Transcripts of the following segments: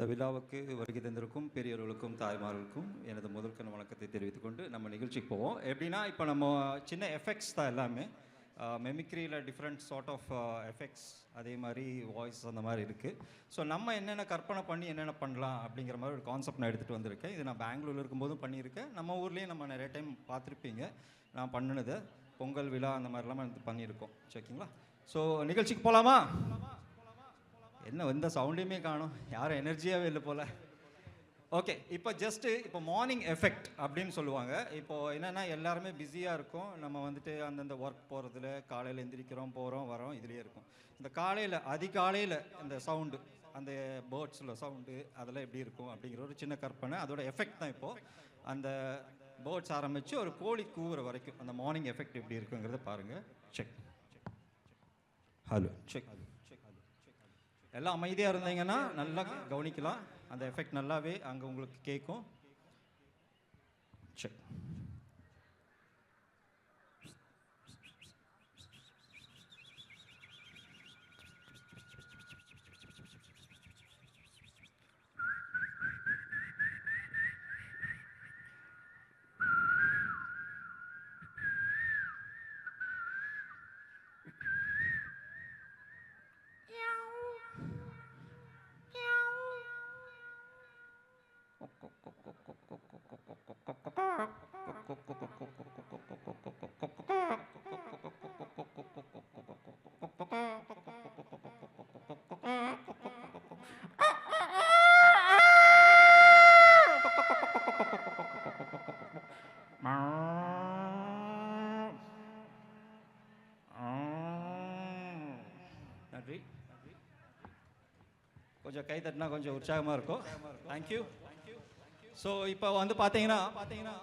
இந்த விழாவுக்கு வருகை தந்திருக்கும் பெரியவர்களுக்கும் தாய்மார்களுக்கும் எனது முதற்கண் வணக்கத்தை தெரிவித்துக் கொண்டு நம்ம நிகழ்ச்சிக்கு போவோம். எப்படின்னா இப்போ நம்ம சின்ன எஃபெக்ட்ஸ் தான் எல்லாமே. மெமிக்ரியில் டிஃப்ரெண்ட் சார்ட் ஆஃப் எஃபெக்ட்ஸ் அதே மாதிரி வாய்ஸ் அந்த மாதிரி இருக்குது ஸோ நம்ம என்னென்ன கற்பனை பண்ணி என்னென்ன பண்ணலாம் அப்படிங்கிற மாதிரி ஒரு கான்செப்ட் நான் எடுத்துகிட்டு வந்திருக்கேன். இது நான் பெங்களூரில் இருக்கும்போதும் பண்ணியிருக்கேன். நம்ம ஊர்லேயும் நம்ம நிறைய டைம் பார்த்துருப்பீங்க. நான் பண்ணினது பொங்கல் விழா அந்த மாதிரிலாம் பண்ணியிருக்கோம். சரிங்களா? ஸோ நிகழ்ச்சிக்கு போகலாமா என்ன எந்த சவுண்டையுமே காணும். யாரும் எனர்ஜியாகவே இல்லை போல். ஓகே இப்போ ஜஸ்ட்டு இப்போ மார்னிங் எஃபெக்ட் அப்படின்னு சொல்லுவாங்க. இப்போ என்னென்னா எல்லாருமே பிஸியாக இருக்கும். நம்ம வந்துட்டு அந்தந்த ஒர்க் போகிறதுல காலையில் எந்திரிக்கிறோம் போகிறோம் வரோம் இதுலேயே இருக்கும். இந்த காலையில் அதிகாலையில் இந்த சவுண்டு அந்த பேர்ட்ஸில் சவுண்டு அதெல்லாம் எப்படி இருக்கும் அப்படிங்கிற ஒரு சின்ன கற்பனை. அதோட எஃபெக்ட் தான் இப்போது அந்த பேர்ட்ஸ் ஆரம்பித்து ஒரு கோழி கூவுற வரைக்கும் அந்த மார்னிங் எஃபெக்ட் எப்படி இருக்குங்கிறத பாருங்கள் செக் ஹலோ செக் எல்லாம் அமைதியாக இருந்தீங்கன்னா நல்லா கவனிக்கலாம். அந்த எஃபெக்ட் நல்லாவே அங்கே உங்களுக்கு கேட்கும். சரி. கொஞ்சம் கை தட்டினா கொஞ்சம் உற்சாகமாக இருக்கும் தேங்க்யூ ஸோ இப்போ வந்து பார்த்தீங்கன்னா பார்த்தீங்கன்னா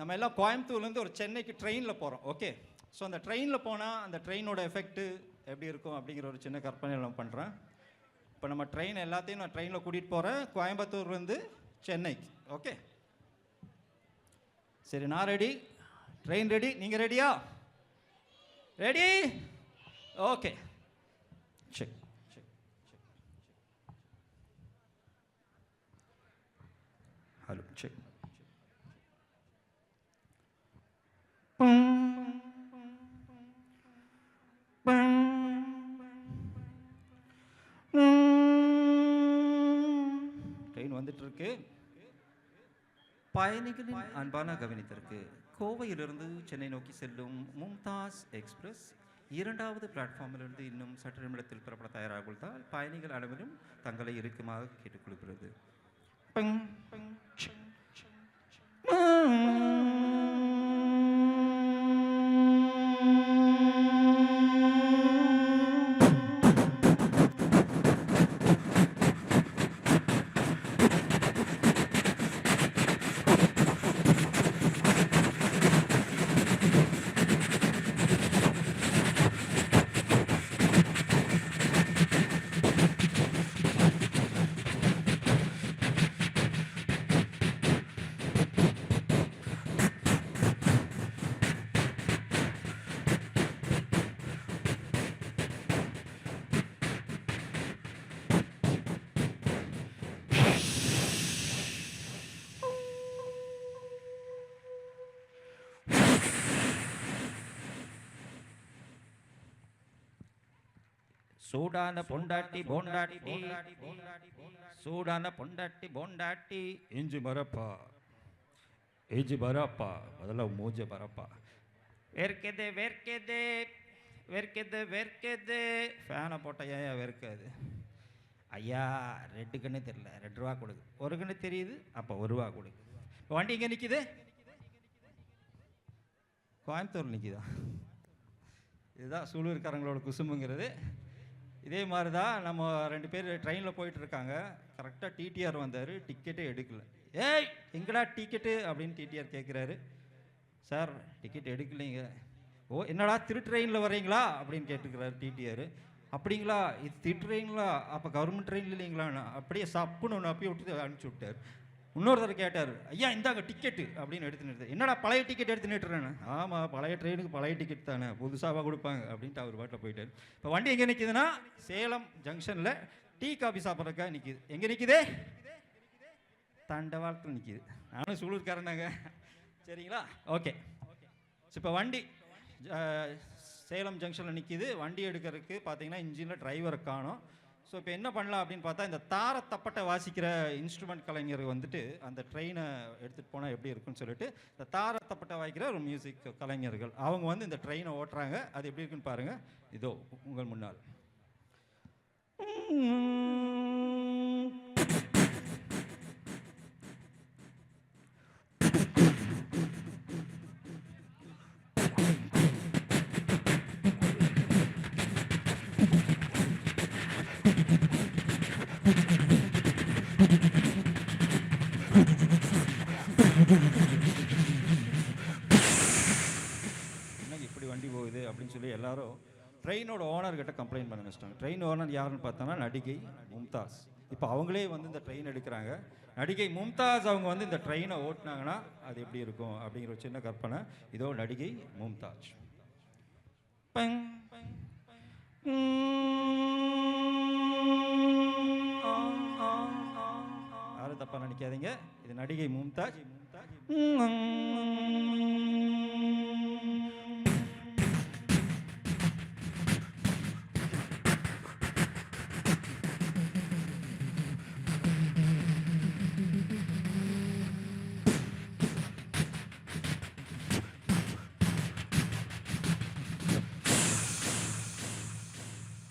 நம்ம எல்லாம் கோயம்புத்தூர்லேருந்து ஒரு சென்னைக்கு ட்ரெயினில் போகிறோம் ஓகே ஸோ அந்த ட்ரெயினில் போனால் அந்த ட்ரெயினோட எஃபெக்ட்டு எப்படி இருக்கும் அப்படிங்கிற ஒரு சின்ன கற்பனை நான் பண்ணுறேன் இப்போ நம்ம ட்ரெயின் எல்லாத்தையும் நான் ட்ரெயினில் கூட்டிகிட்டு போகிறேன் கோயம்புத்தூர்லேருந்து சென்னைக்கு. ஓகே சரி நான் ரெடி ட்ரெயின் ரெடி நீங்கள் ரெடியா ready okay check hello check train வந்துட்டு இருக்கு பயணிகளின் அன்பான கவனித்திற்கு கோவையிலிருந்து சென்னை நோக்கி செல்லும் மும்தாஸ் எக்ஸ்பிரஸ் இரண்டாவது பிளாட்ஃபார்மிலிருந்து இன்னும் சற்று நிமிடத்தில் புறப்பட தயாராக உள்ளதால் பயணிகள் அனைவரும் தங்களை இறுக்கமாக கேட்டுக்கொள்கிறது. பங், பங், சூடான பொண்டாட்டி போண்டாட்டி. சூடான பொண்டாட்டி போண்டாட்டி. இஞ்சி மரப்பா இஞ்சி பரப்பா. அதெல்லாம் மூஞ்ச பரப்பா. வேர்க்கெது வேர்க்கெது வேர்க்கெது வேர்க்கெது ஃபேனை போட்ட ஏன் வேர்க்காது ஐயா ரெண்டு கண்ணு தெரியல. ரெண்டு ரூபா கொடுக்கு. ஒரு கண்ணு தெரியுது அப்போ ஒரு ரூபா கொடுக்கு. இப்போ வண்டி எங்கே நிற்கிது கோயம்புத்தூர் நிற்கிதா இதுதான் சூலூர்காரங்களோட குசும்புங்கிறது. இதே மாதிரி தான் நம்ம ரெண்டு பேர் ட்ரெயினில் போயிட்டுருக்காங்க. கரெக்டாக டிடிஆர் வந்தார். டிக்கெட்டே எடுக்கல. ஏய் எங்கடா டிக்கெட்டு அப்படின்னு டிடிஆர் கேட்குறாரு சார் டிக்கெட் எடுக்கலைங்க. ஓ என்னடா திரு ட்ரெயினில் வரீங்களா அப்படின்னு கேட்டுக்கிறாரு டிடிஆர் அப்படிங்களா? இது திரு ட்ரெயின்களா அப்போ கவர்மெண்ட் ட்ரெயின் இல்லைங்களா? அப்படியே சப்புன்னு ஒன்று அப்படியே விட்டு அனுப்பிச்சி விட்டார். இன்னொரு தடவை கேட்டார் ஐயா இந்தாங்க டிக்கெட்டு அப்படின்னு எடுத்து நிறுத்து என்னடா பழைய டிக்கெட் எடுத்து நிறுத்துறேன்னு ஆமாம் பழைய ட்ரெயினுக்கு பழைய டிக்கெட் தானே புதுசாக கொடுப்பாங்க அப்படின்ட்டு அவர் பாட்டில் போயிட்டார். இப்போ வண்டி எங்கே நிற்கிதுன்னா சேலம் ஜங்ஷனில் டீ காஃபி சாப்பிட்றக்கா நிற்கிது எங்கே நிற்கிதே தண்டவாளத்தில் நிற்கிது நானும் சூலூர்காரனாங்க. சரிங்களா? ஓகே. இப்போ வண்டி சேலம் ஜங்ஷனில் நிற்கிது வண்டி எடுக்கிறதுக்கு பார்த்தீங்கன்னா இன்ஜினில் டிரைவரை காணும். ஸோ இப்போ என்ன பண்ணலாம் அப்படின்னு பார்த்தா இந்த தார தப்பட்டை வாசிக்கிற இன்ஸ்ட்ருமெண்ட் கலைஞர் வந்துட்டு அந்த ட்ரெயினை எடுத்துகிட்டு போனால் எப்படி இருக்குன்னு சொல்லிட்டு இந்த தார தப்பட்டை வாசிக்கிற ஒரு மியூசிக் கலைஞர்கள் அவங்க வந்து இந்த ட்ரெயினை ஓட்டுறாங்க. அது எப்படி இருக்குன்னு பாருங்கள் இதோ உங்கள் முன்னால். என்னங்க இப்படி வண்டி போகுது அப்படின்னு சொல்லி எல்லாரும் ட்ரெயினோட ஓனர் கிட்ட கம்ப்ளைண்ட் பண்ண வச்சிட்டாங்க ட்ரெயின் ஓனர் யாருன்னு பார்த்தோன்னா நடிகை மும்தாஸ். இப்போ அவங்களே வந்து இந்த ட்ரெயின் எடுக்கிறாங்க. நடிகை மும்தாஸ் அவங்க வந்து இந்த ட்ரெயினை ஓட்டினாங்கன்னா அது எப்படி இருக்கும் அப்படிங்கிற ஒரு சின்ன கற்பனை. இதோ நடிகை மும்தாஜ். பங். யாரும் தப்பா நினைக்காதீங்க. இது நடிகை மும்தாஜ்.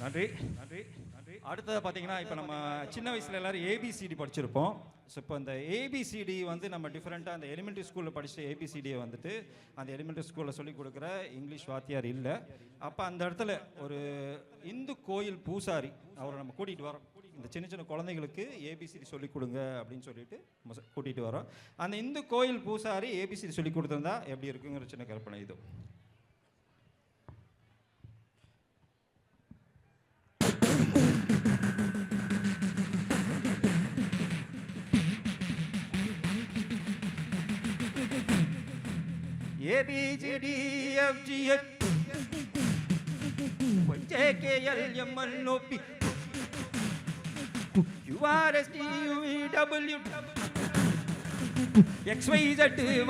நன்றி. நன்றி. நன்றி அடுத்தது பார்த்தீங்கன்னா இப்போ நம்ம சின்ன வயசுல எல்லாரும் ஏபிசிடி படிச்சிருப்போம். ஸோ இப்போ இந்த ஏபிசிடி வந்து நம்ம டிஃப்ரெண்ட்டாக அந்த எலிமெண்ட்ரி ஸ்கூலில் படித்த ஏபிசிடியை வந்துட்டு அந்த எலிமெண்ட்ரி ஸ்கூலில் சொல்லிக் கொடுக்குற இங்கிலீஷ் வாத்தியார் இல்லை. அப்போ அந்த இடத்துல ஒரு இந்து கோயில் பூசாரி அவரை நம்ம கூட்டிகிட்டு வரோம். இந்த சின்ன சின்ன குழந்தைங்களுக்கு ஏபிசிடி சொல்லிக் கொடுங்க அப்படின்னு சொல்லிட்டு நம்ம கூட்டிகிட்டு வரோம். அந்த இந்து கோயில் பூசாரி ஏபிசிடி சொல்லிக் கொடுத்துருந்தா எப்படி இருக்குங்கிற சின்ன கற்பனை இது. A B C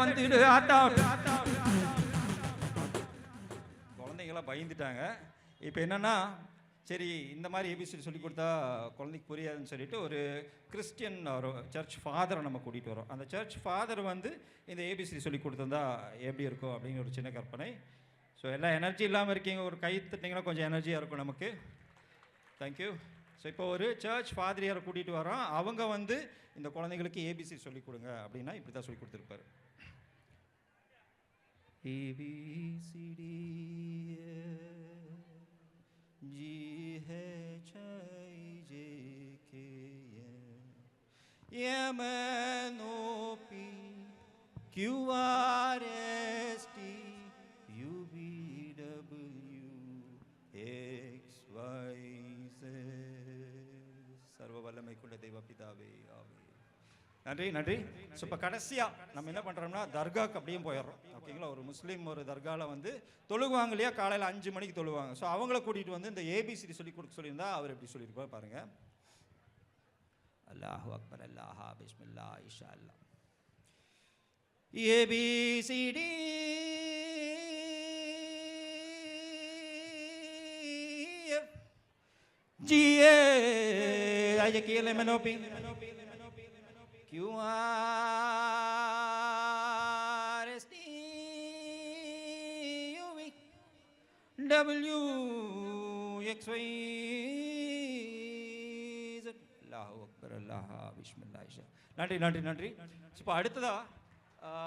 வந்துடு ஆட்டா குழந்தைங்களாம் பயந்துட்டாங்க. இப்போ என்னன்னா சரி இந்த மாதிரி ஏபிசிடி சொல்லி கொடுத்தா குழந்தைக்கு புரியாதுன்னு சொல்லிட்டு ஒரு கிறிஸ்டியன் ஒரு சர்ச் ஃபாதரை நம்ம கூட்டிகிட்டு வரோம். அந்த சர்ச் ஃபாதர் வந்து இந்த ஏபிசிடி சொல்லி கொடுத்திருந்தா எப்படி இருக்கும் அப்படிங்கிற ஒரு சின்ன கற்பனை. ஸோ எல்லாம் எனர்ஜி இல்லாமல் இருக்கீங்க. ஒரு கை தட்டிங்கன்னா கொஞ்சம் எனர்ஜியாக இருக்கும் நமக்கு. தேங்க்யூ ஸோ இப்போ ஒரு சர்ச் ஃபாதரியாரை கூட்டிகிட்டு வரோம் அவங்க வந்து இந்த குழந்தைங்களுக்கு ஏபிசி சொல்லிக் கொடுங்க அப்படின்னா இப்படி தான் சொல்லி கொடுத்துருப்பாரு A B C D MNOP, QRST, UBW, XYZ. സർവബലമൈക്കുള്ള ദൈവപിതാവേ நன்றி நன்றி. ஸோ இப்போ கடைசியாக நம்ம என்ன பண்ணுறோம்னா தர்காக்கு அப்படியே போயிடுறோம். ஓகேங்களா ஒரு முஸ்லீம் ஒரு தர்காவில் வந்து தொழுவாங்க இல்லையா காலையில் அஞ்சு மணிக்கு தொழுவாங்க. ஸோ அவங்கள கூட்டிகிட்டு வந்து இந்த ஏபிசிடி சொல்லி கொடுக்க சொல்லியிருந்தா அவர் எப்படி சொல்லியிருப்பார் பாருங்கள் அல்லாஹு அக்பர் அல்லாஹா பிஸ்மில்லா இஷா அல்லா ஏபிசிடி ஜிஏ ஐயக்கியல் M N O P Q R S T அல்லாஹ் அக்பர் அல்லாஹ் பிஸ்மில்லாஹ் நன்றி நன்றி நன்றி. இப்போ அடுத்ததா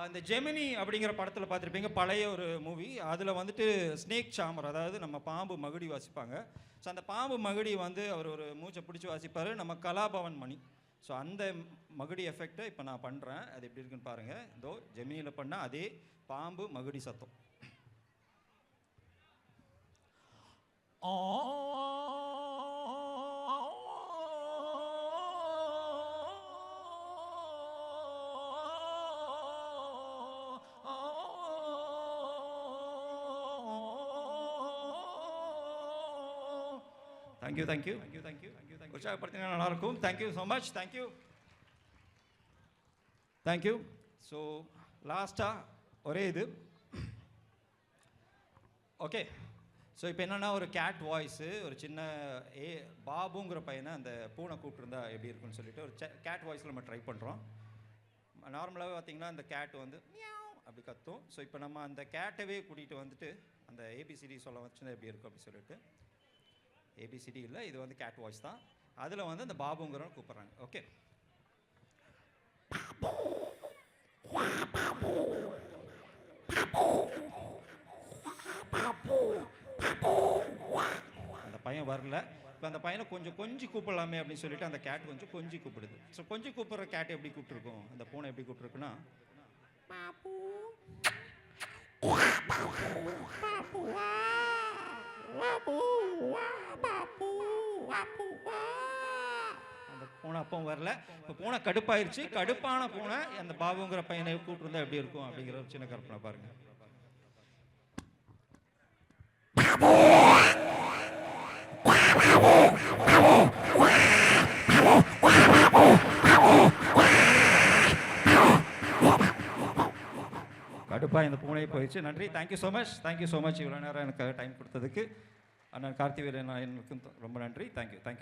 இந்த ஜெமினி அப்படிங்கிற படத்தில் பார்த்துருப்பீங்க. பழைய ஒரு மூவி அதில் வந்துட்டு ஸ்னேக் சாமர் அதாவது நம்ம பாம்பு மகுடி வாசிப்பாங்க. ஸோ அந்த பாம்பு மகுடி வந்து அவர் ஒரு மூச்சை பிடிச்சி வாசிப்பார். நம்ம கலாபவன் மணி. ஸோ அந்த மகுடி எஃபெக்டை இப்போ நான் பண்ணுறேன் அது எப்படி இருக்குன்னு பாருங்கள் இதோ ஜெமினியில் பண்ணால் அதே பாம்பு மகுடி சத்தம். Thank you thank you thank you thank you thank you thank you உற்சாகப்படுத்தினா நல்லாயிருக்கும் thank you so much thank you thank you so லாஸ்ட்டாக ஒரே இது. ஓகே ஸோ இப்போ என்னென்னா ஒரு கேட் வாய்ஸு ஒரு சின்ன ஏ பாபுங்கிற பையனை அந்த பூனை கூப்பிட்டுருந்தா எப்படி இருக்குன்னு சொல்லிட்டு ஒரு கேட் வாய்ஸில் நம்ம ட்ரை பண்ணுறோம் நார்மலாகவே பார்த்தீங்கன்னா அந்த கேட் வந்து அப்படி கத்தும். ஸோ இப்போ நம்ம அந்த கேட்டவே கூட்டிகிட்டு வந்துட்டு அந்த ஏபிசிடி சொல்ல வச்சுருந்தா எப்படி இருக்கும் அப்படி சொல்லிட்டு. ஏபிசிடி இல்லை இது வந்து கேட் வாய்ஸ் தான். அதில் வந்து அந்த பாபுங்கிறவங்க கூப்பிட்றாங்க. ஓகே அந்த பையன் வரல. இப்போ அந்த பையனை கொஞ்சம் கொஞ்சி கூப்பிடலாமே அப்படின்னு சொல்லிட்டு அந்த கேட் கொஞ்சம் கொஞ்சி கூப்பிடுது. ஸோ கொஞ்சம் கூப்பிடுற கேட் எப்படி கூப்பிட்டுருக்கும்? அந்த பூனை எப்படி கூப்பிட்டுருக்குன்னா அந்த பூனை அப்போ வரல. இப்போ பூனை கடுப்பாயிருச்சு. கடுப்பான பூனை அந்த பாபுங்கிற பையனை கூப்பிட்டுருந்தா எப்படி இருக்கும் அப்படிங்கிற ஒரு சின்ன கற்பனை பாருங்க. ஃபுல்லாக இந்த பூனே போயிடுச்சு. நன்றி. Thank you so much thank you so much இவ்வளோ நேரம் எனக்கு டைம் கொடுத்ததுக்கு. அண்ணன் கார்த்திவேலன் எனக்கும் ரொம்ப நன்றி. Thank you thank you